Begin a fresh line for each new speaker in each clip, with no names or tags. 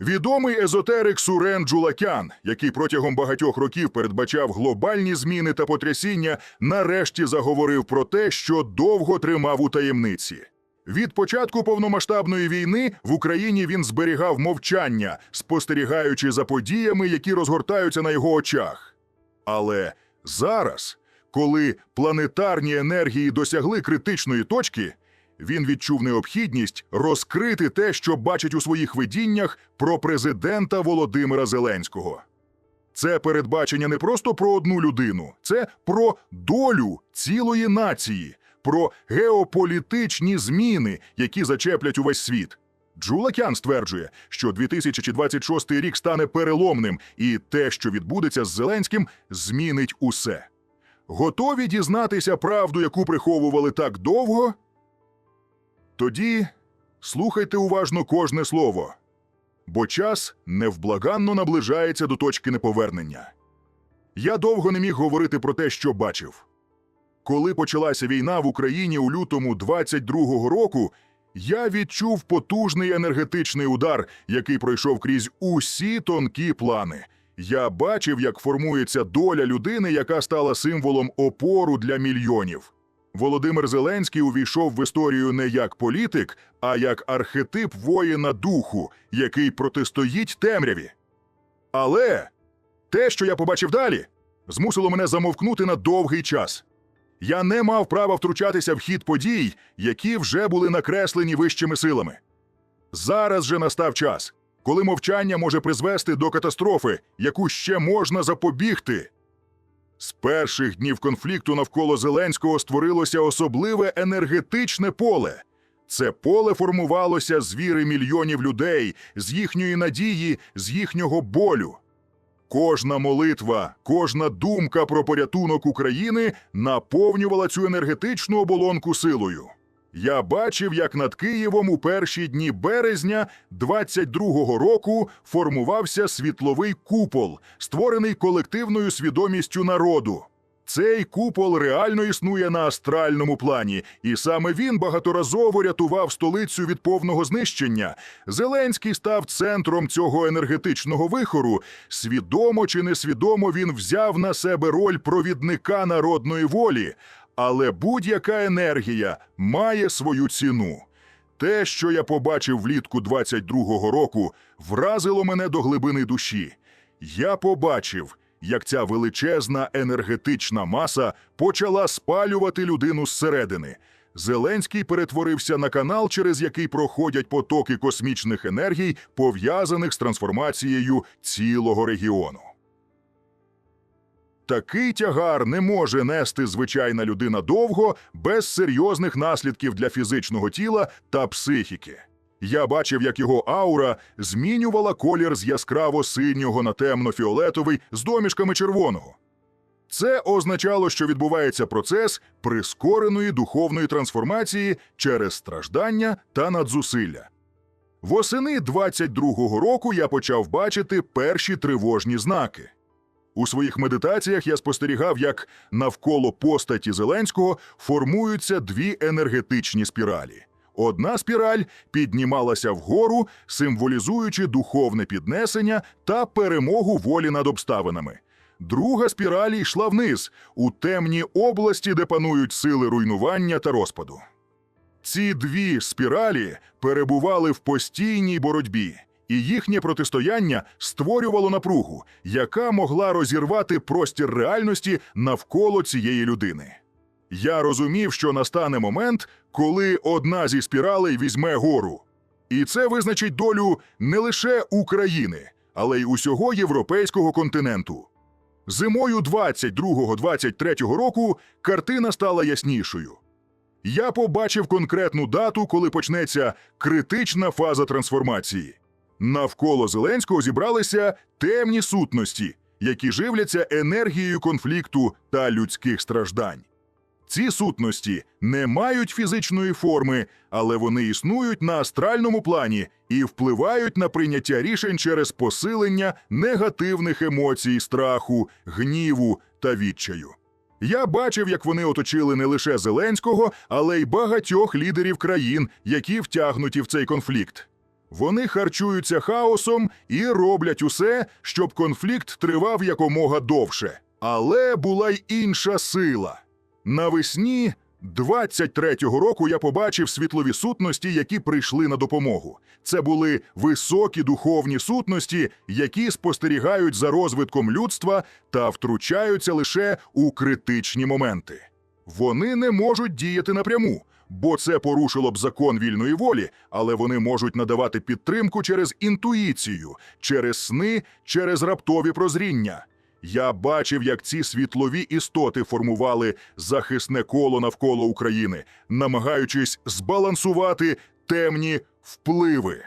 Відомий езотерик Сурен Джулакян, який протягом багатьох років передбачав глобальні зміни та потрясіння, нарешті заговорив про те, що довго тримав у таємниці. Від початку повномасштабної війни в Україні він зберігав мовчання, спостерігаючи за подіями, які розгортаються на його очах. Але зараз, коли планетарні енергії досягли критичної точки, він відчув необхідність розкрити те, що бачить у своїх видіннях про президента Володимира Зеленського. Це передбачення не просто про одну людину, це про долю цілої нації, про геополітичні зміни, які зачеплять увесь світ. Джулакян стверджує, що 2026 рік стане переломним, і те, що відбудеться з Зеленським, змінить усе. Готові дізнатися правду, яку приховували так довго? Тоді слухайте уважно кожне слово, бо час невблаганно наближається до точки неповернення. Я довго не міг говорити про те, що бачив. Коли почалася війна в Україні у лютому 22-го року, я відчув потужний енергетичний удар, який пройшов крізь усі тонкі плани. Я бачив, як формується доля людини, яка стала символом опору для мільйонів. Володимир Зеленський увійшов в історію не як політик, а як архетип воїна духу, який протистоїть темряві. Але те, що я побачив далі, змусило мене замовкнути на довгий час. Я не мав права втручатися в хід подій, які вже були накреслені вищими силами. Зараз же настав час, коли мовчання може призвести до катастрофи, яку ще можна запобігти. З перших днів конфлікту навколо Зеленського створилося особливе енергетичне поле. Це поле формувалося з віри мільйонів людей, з їхньої надії, з їхнього болю. Кожна молитва, кожна думка про порятунок України наповнювала цю енергетичну оболонку силою. Я бачив, як над Києвом у перші дні березня 22-го року формувався світловий купол, створений колективною свідомістю народу. Цей купол реально існує на астральному плані, і саме він багаторазово рятував столицю від повного знищення. Зеленський став центром цього енергетичного вихору. Свідомо чи несвідомо він взяв на себе роль провідника народної волі. Але будь-яка енергія має свою ціну. Те, що я побачив влітку 22-го року, вразило мене до глибини душі. Я побачив, як ця величезна енергетична маса почала спалювати людину зсередини. Зеленський перетворився на канал, через який проходять потоки космічних енергій, пов'язаних з трансформацією цілого регіону. Такий тягар не може нести звичайна людина довго без серйозних наслідків для фізичного тіла та психіки. Я бачив, як його аура змінювала колір з яскраво синього на темно-фіолетовий з домішками червоного. Це означало, що відбувається процес прискореної духовної трансформації через страждання та надзусилля. Восени 22-го року я почав бачити перші тривожні знаки. У своїх медитаціях я спостерігав, як навколо постаті Зеленського формуються дві енергетичні спіралі. Одна спіраль піднімалася вгору, символізуючи духовне піднесення та перемогу волі над обставинами. Друга спіраль йшла вниз, у темні області, де панують сили руйнування та розпаду. Ці дві спіралі перебували в постійній боротьбі, і їхнє протистояння створювало напругу, яка могла розірвати простір реальності навколо цієї людини. Я розумів, що настане момент, коли одна зі спіралей візьме гору. І це визначить долю не лише України, але й усього європейського континенту. Зимою 22-23 року картина стала яснішою. Я побачив конкретну дату, коли почнеться критична фаза трансформації. Навколо Зеленського зібралися темні сутності, які живляться енергією конфлікту та людських страждань. Ці сутності не мають фізичної форми, але вони існують на астральному плані і впливають на прийняття рішень через посилення негативних емоцій, страху, гніву та відчаю. Я бачив, як вони оточили не лише Зеленського, але й багатьох лідерів країн, які втягнуті в цей конфлікт. Вони харчуються хаосом і роблять усе, щоб конфлікт тривав якомога довше. Але була й інша сила. Навесні 23-го року я побачив світлові сутності, які прийшли на допомогу. Це були високі духовні сутності, які спостерігають за розвитком людства та втручаються лише у критичні моменти. Вони не можуть діяти напряму, бо це порушило б закон вільної волі, але вони можуть надавати підтримку через інтуїцію, через сни, через раптові прозріння. Я бачив, як ці світлові істоти формували захисне коло навколо України, намагаючись збалансувати темні впливи.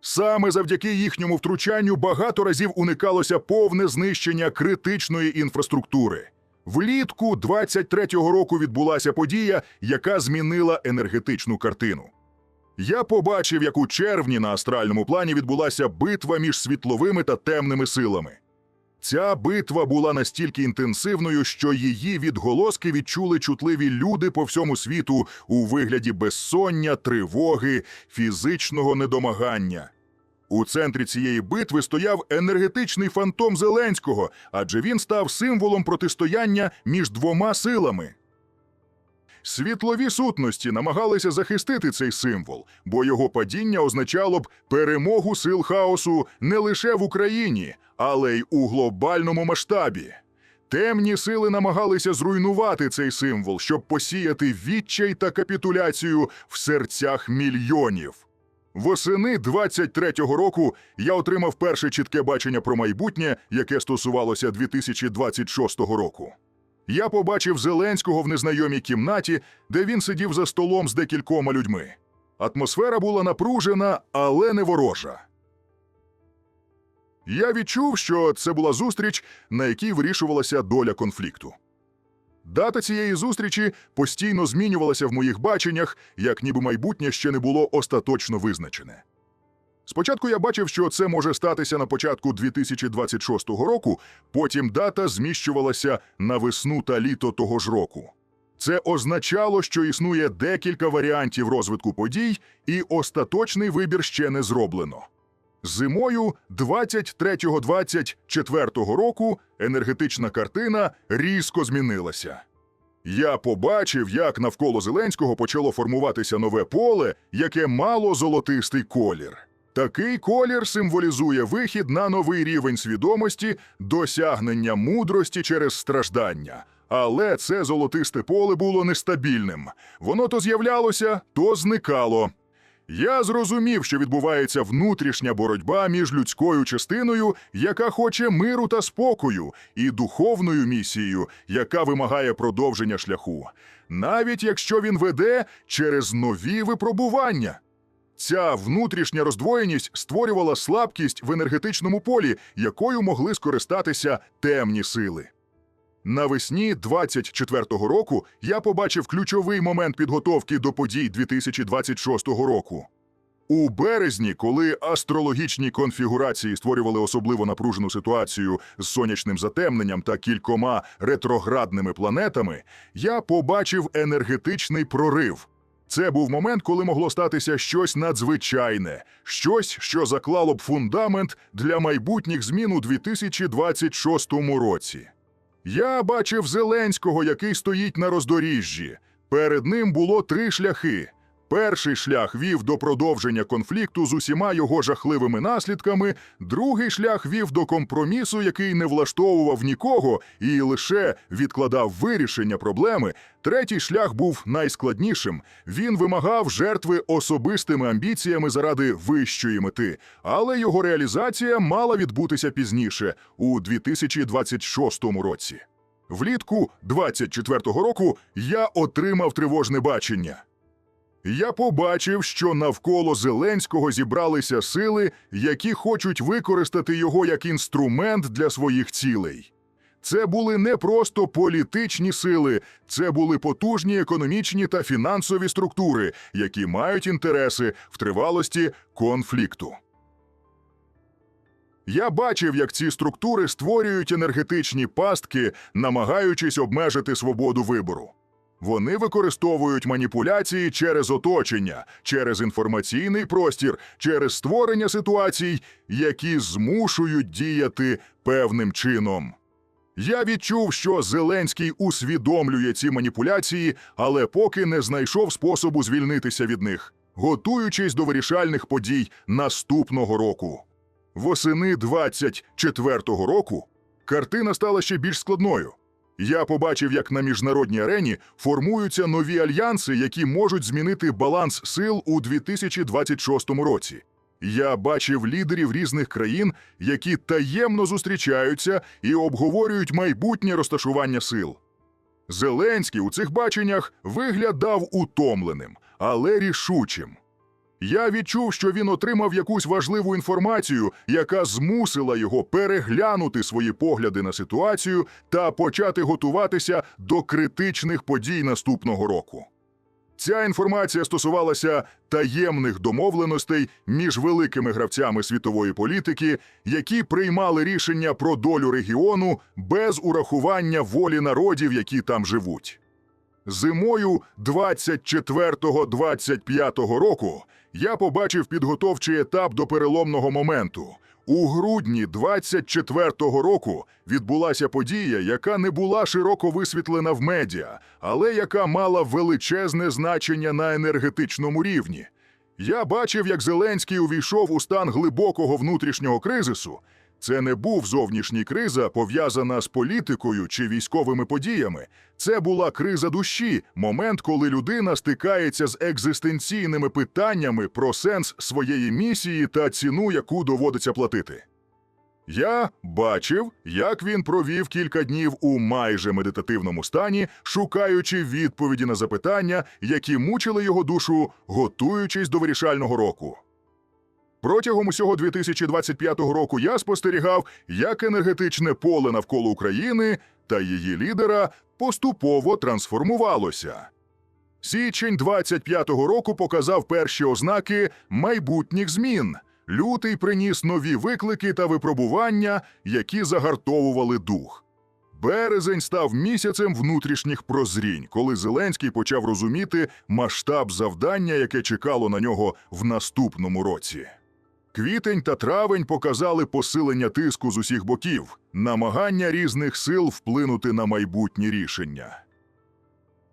Саме завдяки їхньому втручанню багато разів уникалося повне знищення критичної інфраструктури. Влітку 23-го року відбулася подія, яка змінила енергетичну картину. Я побачив, як у червні на астральному плані відбулася битва між світловими та темними силами. Ця битва була настільки інтенсивною, що її відголоски відчули чутливі люди по всьому світу у вигляді безсоння, тривоги, фізичного недомагання. У центрі цієї битви стояв енергетичний фантом Зеленського, адже він став символом протистояння між двома силами. Світлові сутності намагалися захистити цей символ, бо його падіння означало б перемогу сил хаосу не лише в Україні, але й у глобальному масштабі. Темні сили намагалися зруйнувати цей символ, щоб посіяти відчай та капітуляцію в серцях мільйонів. Восени 23-го року я отримав перше чітке бачення про майбутнє, яке стосувалося 2026 року. Я побачив Зеленського в незнайомій кімнаті, де він сидів за столом з декількома людьми. Атмосфера була напружена, але не ворожа. Я відчув, що це була зустріч, на якій вирішувалася доля конфлікту. Дата цієї зустрічі постійно змінювалася в моїх баченнях, як ніби майбутнє ще не було остаточно визначене. Спочатку я бачив, що це може статися на початку 2026 року, потім дата зміщувалася на весну та літо того ж року. Це означало, що існує декілька варіантів розвитку подій, і остаточний вибір ще не зроблено. Зимою 23-24 року енергетична картина різко змінилася. Я побачив, як навколо Зеленського почало формуватися нове поле, яке мало золотистий колір. Такий колір символізує вихід на новий рівень свідомості, досягнення мудрості через страждання. Але це золотисте поле було нестабільним. Воно то з'являлося, то зникало. Я зрозумів, що відбувається внутрішня боротьба між людською частиною, яка хоче миру та спокою, і духовною місією, яка вимагає продовження шляху, навіть якщо він веде через нові випробування. Ця внутрішня роздвоєність створювала слабкість в енергетичному полі, якою могли скористатися темні сили. Навесні 24-го року я побачив ключовий момент підготовки до подій 2026 року. У березні, коли астрологічні конфігурації створювали особливо напружену ситуацію з сонячним затемненням та кількома ретроградними планетами, я побачив енергетичний прорив. Це був момент, коли могло статися щось надзвичайне, щось, що заклало б фундамент для майбутніх змін у 2026 році. Я бачив Зеленського, який стоїть на роздоріжжі. Перед ним було три шляхи. Перший шлях вів до продовження конфлікту з усіма його жахливими наслідками, другий шлях вів до компромісу, який не влаштовував нікого і лише відкладав вирішення проблеми. Третій шлях був найскладнішим. Він вимагав жертви особистими амбіціями заради вищої мети, але його реалізація мала відбутися пізніше, у 2026 році. Влітку 24-го року я отримав тривожне бачення. Я побачив, що навколо Зеленського зібралися сили, які хочуть використати його як інструмент для своїх цілей. Це були не просто політичні сили, це були потужні економічні та фінансові структури, які мають інтереси в тривалості конфлікту. Я бачив, як ці структури створюють енергетичні пастки, намагаючись обмежити свободу вибору. Вони використовують маніпуляції через оточення, через інформаційний простір, через створення ситуацій, які змушують діяти певним чином. Я відчув, що Зеленський усвідомлює ці маніпуляції, але поки не знайшов способу звільнитися від них, готуючись до вирішальних подій наступного року. Восени 24-го року картина стала ще більш складною. Я побачив, як на міжнародній арені формуються нові альянси, які можуть змінити баланс сил у 2026 році. Я бачив лідерів різних країн, які таємно зустрічаються і обговорюють майбутнє розташування сил. Зеленський у цих баченнях виглядав утомленим, але рішучим. Я відчув, що він отримав якусь важливу інформацію, яка змусила його переглянути свої погляди на ситуацію та почати готуватися до критичних подій наступного року. Ця інформація стосувалася таємних домовленостей між великими гравцями світової політики, які приймали рішення про долю регіону без урахування волі народів, які там живуть. Зимою 24-25 року я побачив підготовчий етап до переломного моменту. У грудні 24-го року відбулася подія, яка не була широко висвітлена в медіа, але яка мала величезне значення на енергетичному рівні. Я бачив, як Зеленський увійшов у стан глибокого внутрішнього кризису. Це не був зовнішній криза, пов'язана з політикою чи військовими подіями. Це була криза душі, момент, коли людина стикається з екзистенційними питаннями про сенс своєї місії та ціну, яку доводиться платити. Я бачив, як він провів кілька днів у майже медитативному стані, шукаючи відповіді на запитання, які мучили його душу, готуючись до вирішального року. Протягом усього 2025 року я спостерігав, як енергетичне поле навколо України та її лідера поступово трансформувалося. Січень 25-го року показав перші ознаки майбутніх змін. Лютий приніс нові виклики та випробування, які загартовували дух. Березень став місяцем внутрішніх прозрінь, коли Зеленський почав розуміти масштаб завдання, яке чекало на нього в наступному році. Квітень та травень показали посилення тиску з усіх боків, намагання різних сил вплинути на майбутні рішення.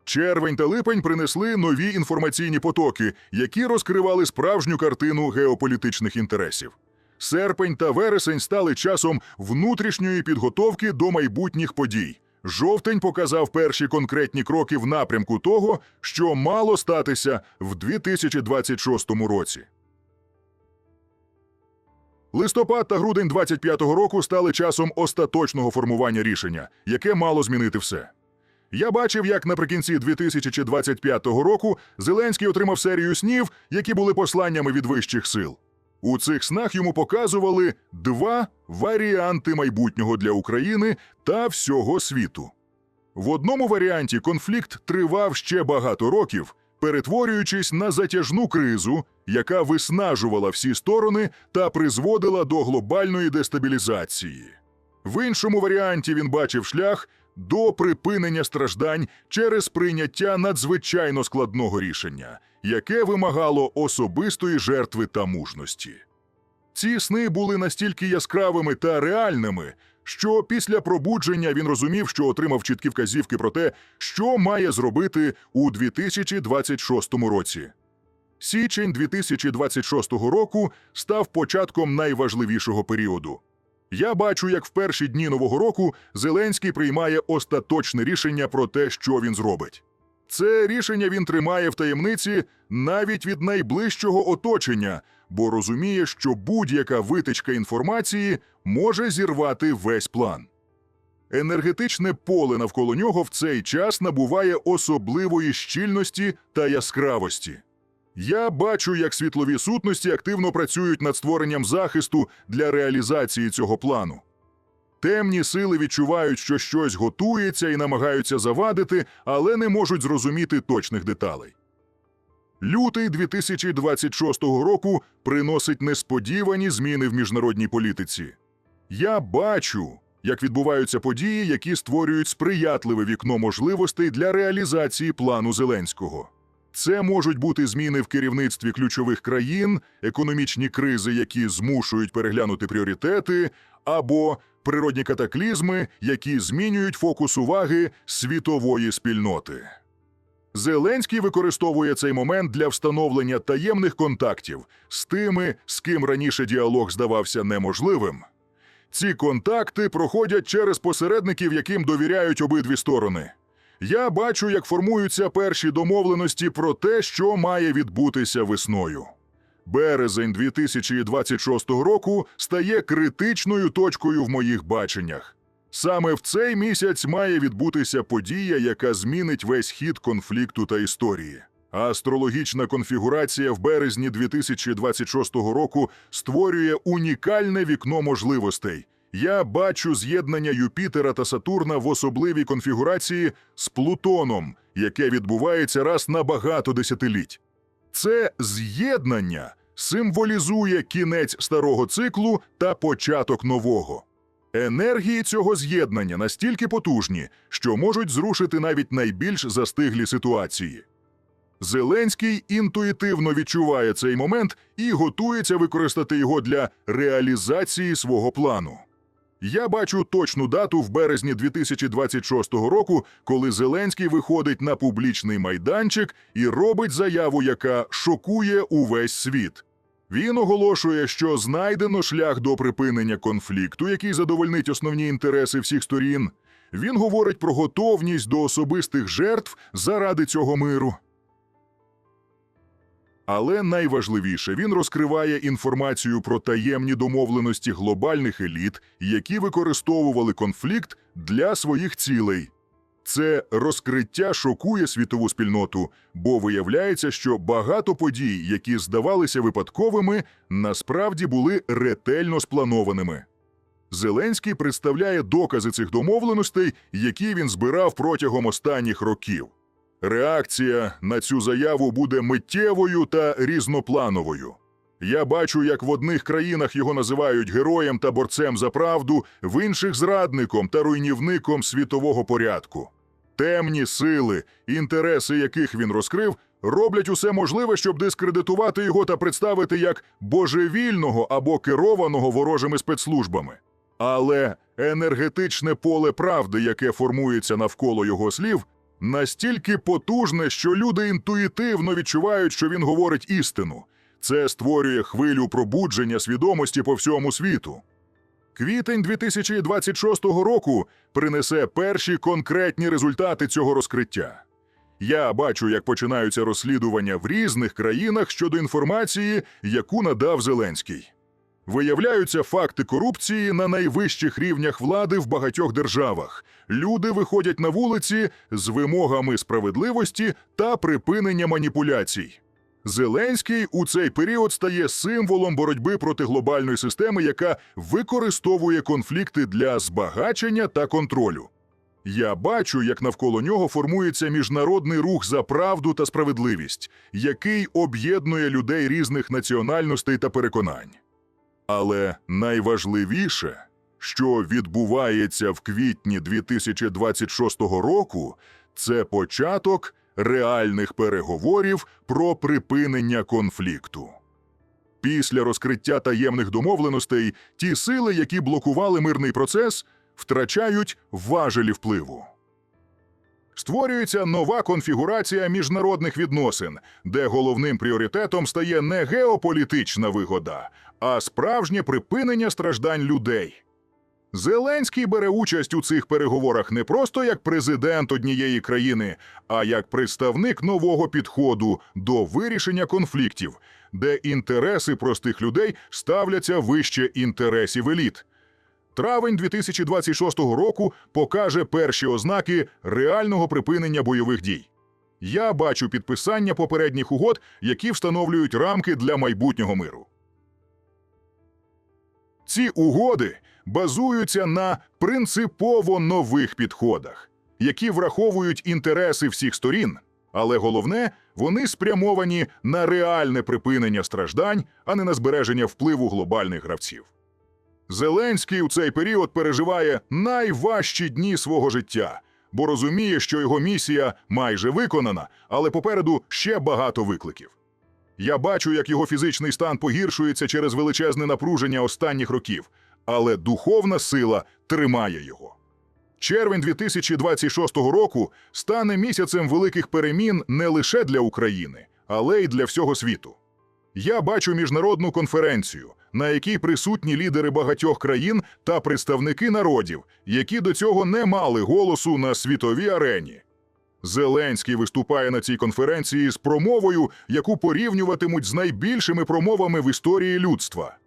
Червень та липень принесли нові інформаційні потоки, які розкривали справжню картину геополітичних інтересів. Серпень та вересень стали часом внутрішньої підготовки до майбутніх подій. Жовтень показав перші конкретні кроки в напрямку того, що мало статися в 2026 році. Листопад та грудень 25-го року стали часом остаточного формування рішення, яке мало змінити все. Я бачив, як наприкінці 2025 року Зеленський отримав серію снів, які були посланнями від вищих сил. У цих снах йому показували два варіанти майбутнього для України та всього світу. В одному варіанті конфлікт тривав ще багато років, перетворюючись на затяжну кризу, яка виснажувала всі сторони та призводила до глобальної дестабілізації. В іншому варіанті він бачив шлях до припинення страждань через прийняття надзвичайно складного рішення, яке вимагало особистої жертви та мужності. Ці сни були настільки яскравими та реальними, що після пробудження він розумів, що отримав чіткі вказівки про те, що має зробити у 2026 році. Січень 2026 року став початком найважливішого періоду. Я бачу, як в перші дні нового року Зеленський приймає остаточне рішення про те, що він зробить. Це рішення він тримає в таємниці навіть від найближчого оточення, бо розуміє, що будь-яка витичка інформації може зірвати весь план. Енергетичне поле навколо нього в цей час набуває особливої щільності та яскравості. Я бачу, як світлові сутності активно працюють над створенням захисту для реалізації цього плану. Темні сили відчувають, що щось готується і намагаються завадити, але не можуть зрозуміти точних деталей. Лютий 2026 року приносить несподівані зміни в міжнародній політиці. Я бачу, як відбуваються події, які створюють сприятливе вікно можливостей для реалізації плану Зеленського. Це можуть бути зміни в керівництві ключових країн, економічні кризи, які змушують переглянути пріоритети, або природні катаклізми, які змінюють фокус уваги світової спільноти. Зеленський використовує цей момент для встановлення таємних контактів з тими, з ким раніше діалог здавався неможливим. Ці контакти проходять через посередників, яким довіряють обидві сторони. Я бачу, як формуються перші домовленості про те, що має відбутися весною. Березень 2026 року стає критичною точкою в моїх баченнях. Саме в цей місяць має відбутися подія, яка змінить весь хід конфлікту та історії. Астрологічна конфігурація в березні 2026 року створює унікальне вікно можливостей. Я бачу з'єднання Юпітера та Сатурна в особливій конфігурації з Плутоном, яке відбувається раз на багато десятиліть. Це з'єднання символізує кінець старого циклу та початок нового. Енергії цього з'єднання настільки потужні, що можуть зрушити навіть найбільш застиглі ситуації. Зеленський інтуїтивно відчуває цей момент і готується використати його для реалізації свого плану. Я бачу точну дату в березні 2026 року, коли Зеленський виходить на публічний майданчик і робить заяву, яка шокує увесь світ. Він оголошує, що знайдено шлях до припинення конфлікту, який задовольнить основні інтереси всіх сторін. Він говорить про готовність до особистих жертв заради цього миру. Але найважливіше він розкриває інформацію про таємні домовленості глобальних еліт, які використовували конфлікт для своїх цілей. Це розкриття шокує світову спільноту, бо виявляється, що багато подій, які здавалися випадковими, насправді були ретельно спланованими. Зеленський представляє докази цих домовленостей, які він збирав протягом останніх років. Реакція на цю заяву буде миттєвою та різноплановою. Я бачу, як в одних країнах його називають героєм та борцем за правду, в інших зрадником та руйнівником світового порядку. Темні сили, інтереси яких він розкрив, роблять усе можливе, щоб дискредитувати його та представити як божевільного або керованого ворожими спецслужбами. Але енергетичне поле правди, яке формується навколо його слів, настільки потужне, що люди інтуїтивно відчувають, що він говорить істину. Це створює хвилю пробудження свідомості по всьому світу. Квітень 2026 року принесе перші конкретні результати цього розкриття. Я бачу, як починаються розслідування в різних країнах щодо інформації, яку надав Зеленський. Виявляються факти корупції на найвищих рівнях влади в багатьох державах. Люди виходять на вулиці з вимогами справедливості та припинення маніпуляцій. Зеленський у цей період стає символом боротьби проти глобальної системи, яка використовує конфлікти для збагачення та контролю. Я бачу, як навколо нього формується міжнародний рух за правду та справедливість, який об'єднує людей різних національностей та переконань. Але найважливіше, що відбувається в квітні 2026 року, це початок реальних переговорів про припинення конфлікту. Після розкриття таємних домовленостей ті сили, які блокували мирний процес, втрачають важелі впливу. Створюється нова конфігурація міжнародних відносин, де головним пріоритетом стає не геополітична вигода, а справжнє припинення страждань людей. Зеленський бере участь у цих переговорах не просто як президент однієї країни, а як представник нового підходу до вирішення конфліктів, де інтереси простих людей ставляться вище інтересів еліт. Травень 2026 року покаже перші ознаки реального припинення бойових дій. Я бачу підписання попередніх угод, які встановлюють рамки для майбутнього миру. Ці угоди базуються на принципово нових підходах, які враховують інтереси всіх сторін, але головне, вони спрямовані на реальне припинення страждань, а не на збереження впливу глобальних гравців. Зеленський у цей період переживає найважчі дні свого життя, бо розуміє, що його місія майже виконана, але попереду ще багато викликів. Я бачу, як його фізичний стан погіршується через величезне напруження останніх років, але духовна сила тримає його. Червень 2026 року стане місяцем великих перемін не лише для України, але й для всього світу. Я бачу міжнародну конференцію, на якій присутні лідери багатьох країн та представники народів, які до цього не мали голосу на світовій арені. Зеленський виступає на цій конференції з промовою, яку порівнюватимуть з найбільшими промовами в історії людства.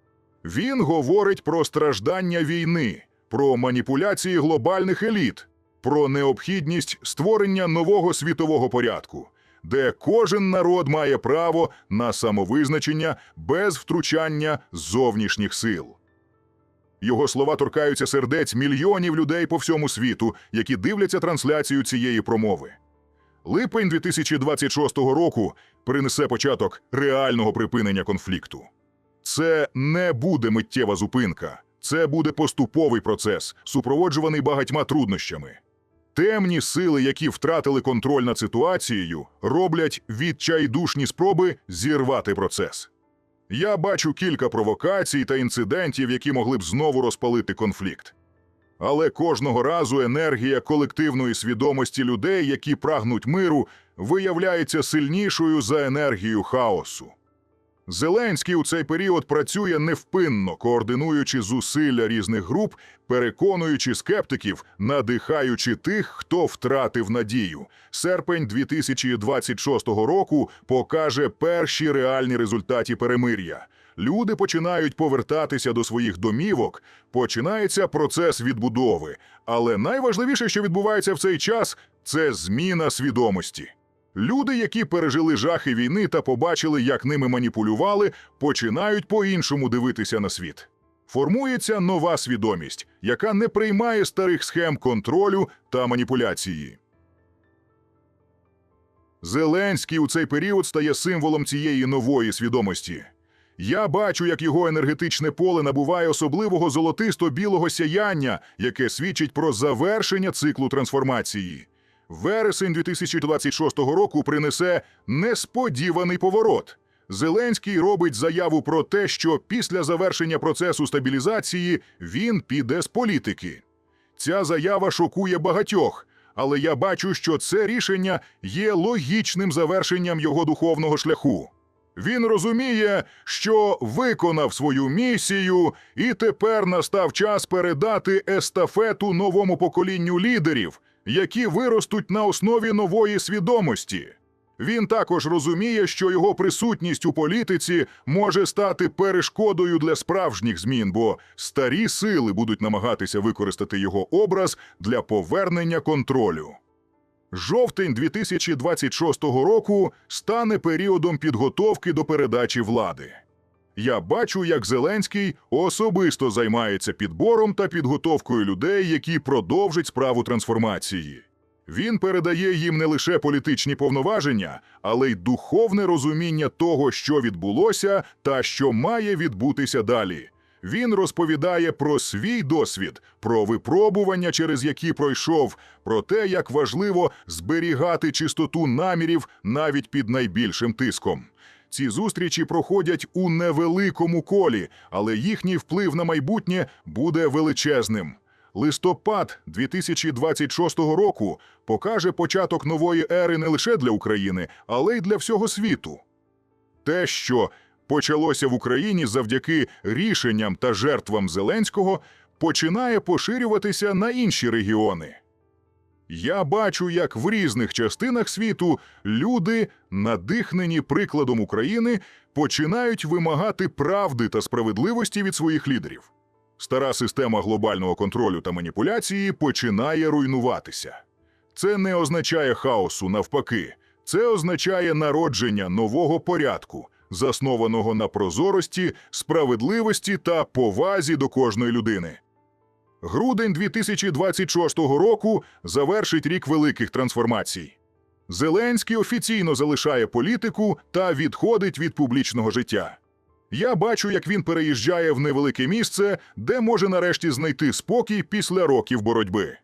Він говорить про страждання війни, про маніпуляції глобальних еліт, про необхідність створення нового світового порядку, де кожен народ має право на самовизначення без втручання зовнішніх сил. Його слова торкаються сердець мільйонів людей по всьому світу, які дивляться трансляцію цієї промови. Липень 2026 року принесе початок реального припинення конфлікту. Це не буде миттєва зупинка, це буде поступовий процес, супроводжуваний багатьма труднощами. Темні сили, які втратили контроль над ситуацією, роблять відчайдушні спроби зірвати процес. Я бачу кілька провокацій та інцидентів, які могли б знову розпалити конфлікт. Але кожного разу енергія колективної свідомості людей, які прагнуть миру, виявляється сильнішою за енергію хаосу. Зеленський у цей період працює невпинно, координуючи зусилля різних груп, переконуючи скептиків, надихаючи тих, хто втратив надію. Серпень 2026 року покаже перші реальні результати перемир'я. Люди починають повертатися до своїх домівок, починається процес відбудови. Але найважливіше, що відбувається в цей час, це зміна свідомості. Люди, які пережили жахи війни та побачили, як ними маніпулювали, починають по-іншому дивитися на світ. Формується нова свідомість, яка не приймає старих схем контролю та маніпуляції. Зеленський у цей період стає символом цієї нової свідомості. Я бачу, як його енергетичне поле набуває особливого золотисто-білого сяяння, яке свідчить про завершення циклу трансформації. Вересень 2026 року принесе несподіваний поворот. Зеленський робить заяву про те, що після завершення процесу стабілізації він піде з політики. Ця заява шокує багатьох, але я бачу, що це рішення є логічним завершенням його духовного шляху. Він розуміє, що виконав свою місію, і тепер настав час передати естафету новому поколінню лідерів, які виростуть на основі нової свідомості. Він також розуміє, що його присутність у політиці може стати перешкодою для справжніх змін, бо старі сили будуть намагатися використати його образ для повернення контролю. Жовтень 2026 року стане періодом підготовки до передачі влади. Я бачу, як Зеленський особисто займається підбором та підготовкою людей, які продовжать справу трансформації. Він передає їм не лише політичні повноваження, але й духовне розуміння того, що відбулося та що має відбутися далі. Він розповідає про свій досвід, про випробування, через які пройшов, про те, як важливо зберігати чистоту намірів навіть під найбільшим тиском. Ці зустрічі проходять у невеликому колі, але їхній вплив на майбутнє буде величезним. Листопад 2026 року покаже початок нової ери не лише для України, але й для всього світу. Те, що почалося в Україні завдяки рішенням та жертвам Зеленського, починає поширюватися на інші регіони. Я бачу, як в різних частинах світу люди, надихнені прикладом України, починають вимагати правди та справедливості від своїх лідерів. Стара система глобального контролю та маніпуляції починає руйнуватися. Це не означає хаосу, навпаки, це означає народження нового порядку, заснованого на прозорості, справедливості та повазі до кожної людини. Грудень 2026 року завершить рік великих трансформацій. Зеленський офіційно залишає політику та відходить від публічного життя. Я бачу, як він переїжджає в невелике місце, де може нарешті знайти спокій після років боротьби.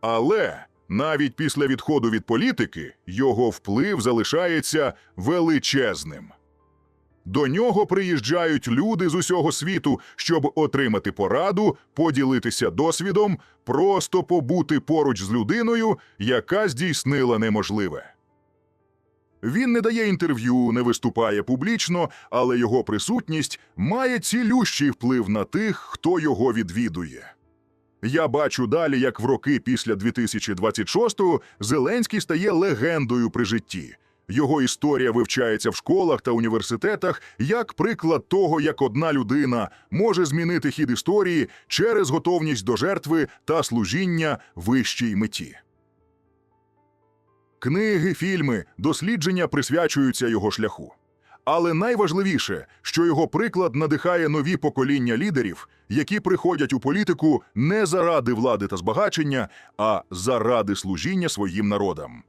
Але навіть після відходу від політики його вплив залишається величезним. До нього приїжджають люди з усього світу, щоб отримати пораду, поділитися досвідом, просто побути поруч з людиною, яка здійснила неможливе. Він не дає інтерв'ю, не виступає публічно, але його присутність має цілющий вплив на тих, хто його відвідує. Я бачу далі, як в роки після 2026-го Зеленський стає легендою при житті. Його історія вивчається в школах та університетах як приклад того, як одна людина може змінити хід історії через готовність до жертви та служіння вищій меті. Книги, фільми, дослідження присвячуються його шляху. Але найважливіше, що його приклад надихає нові покоління лідерів, які приходять у політику не заради влади та збагачення, а заради служіння своїм народам.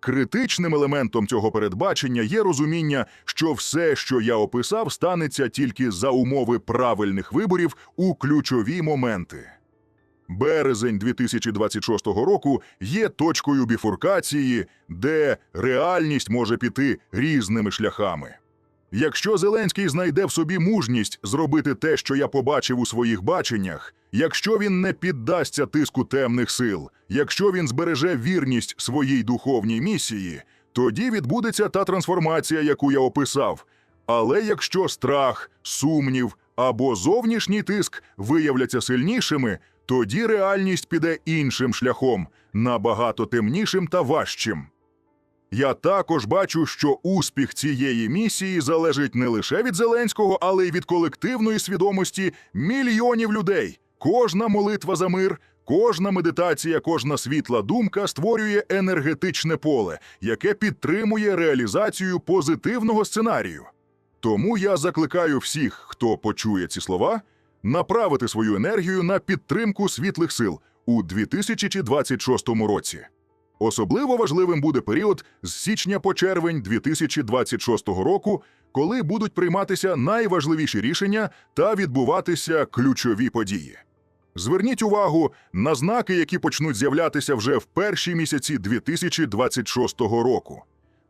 Критичним елементом цього передбачення є розуміння, що все, що я описав, станеться тільки за умови правильних виборів у ключові моменти. Березень 2026 року є точкою біфуркації, де реальність може піти різними шляхами. Якщо Зеленський знайде в собі мужність зробити те, що я побачив у своїх баченнях, якщо він не піддасться тиску темних сил, якщо він збереже вірність своїй духовній місії, тоді відбудеться та трансформація, яку я описав. Але якщо страх, сумнів або зовнішній тиск виявляться сильнішими, тоді реальність піде іншим шляхом, набагато темнішим та важчим. Я також бачу, що успіх цієї місії залежить не лише від Зеленського, але й від колективної свідомості мільйонів людей. Кожна молитва за мир, кожна медитація, кожна світла думка створює енергетичне поле, яке підтримує реалізацію позитивного сценарію. Тому я закликаю всіх, хто почує ці слова, направити свою енергію на підтримку світлих сил у 2026 році. Особливо важливим буде період з січня по червень 2026 року, коли будуть прийматися найважливіші рішення та відбуватися ключові події. Зверніть увагу на знаки, які почнуть з'являтися вже в перші місяці 2026 року.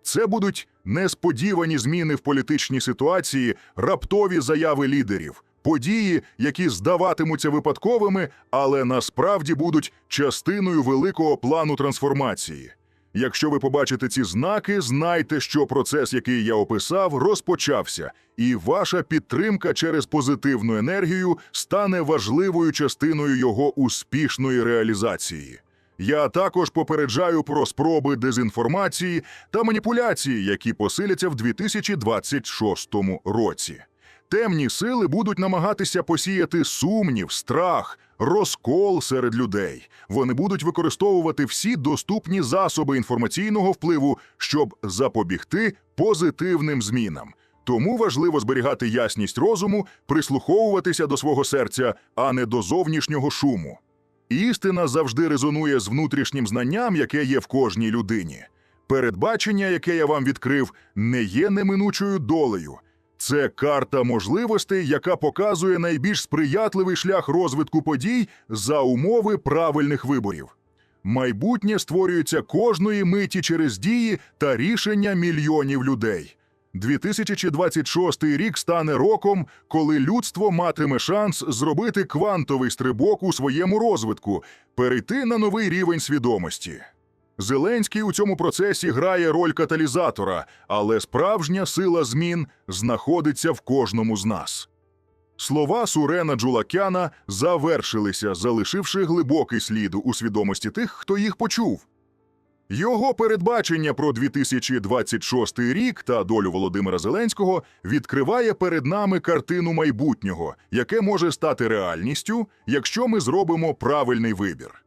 Це будуть несподівані зміни в політичній ситуації, раптові заяви лідерів, події, які здаватимуться випадковими, але насправді будуть частиною великого плану трансформації. Якщо ви побачите ці знаки, знайте, що процес, який я описав, розпочався, і ваша підтримка через позитивну енергію стане важливою частиною його успішної реалізації. Я також попереджаю про спроби дезінформації та маніпуляції, які посиляться в 2026 році. Темні сили будуть намагатися посіяти сумнів, страх, розкол серед людей. Вони будуть використовувати всі доступні засоби інформаційного впливу, щоб запобігти позитивним змінам. Тому важливо зберігати ясність розуму, прислуховуватися до свого серця, а не до зовнішнього шуму. Істина завжди резонує з внутрішнім знанням, яке є в кожній людині. Передбачення, яке я вам відкрив, не є неминучою долею. Це карта можливостей, яка показує найбільш сприятливий шлях розвитку подій за умови правильних виборів. Майбутнє створюється кожної миті через дії та рішення мільйонів людей. 2026 рік стане роком, коли людство матиме шанс зробити квантовий стрибок у своєму розвитку, перейти на новий рівень свідомості. Зеленський у цьому процесі грає роль каталізатора, але справжня сила змін знаходиться в кожному з нас. Слова Сурена Джулакяна завершилися, залишивши глибокий слід у свідомості тих, хто їх почув. Його передбачення про 2026 рік та долю Володимира Зеленського відкриває перед нами картину майбутнього, яке може стати реальністю, якщо ми зробимо правильний вибір.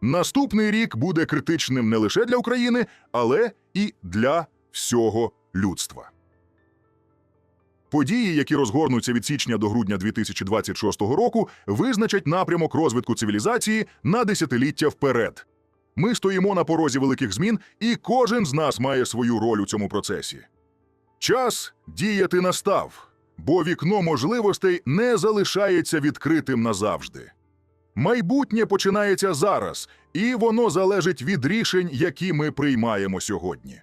Наступний рік буде критичним не лише для України, але і для всього людства. Події, які розгорнуться від січня до грудня 2026 року, визначать напрямок розвитку цивілізації на десятиліття вперед. Ми стоїмо на порозі великих змін, і кожен з нас має свою роль у цьому процесі. Час діяти настав. бо вікно можливостей не залишається відкритим назавжди. Майбутнє починається зараз, і воно залежить від рішень, які ми приймаємо сьогодні.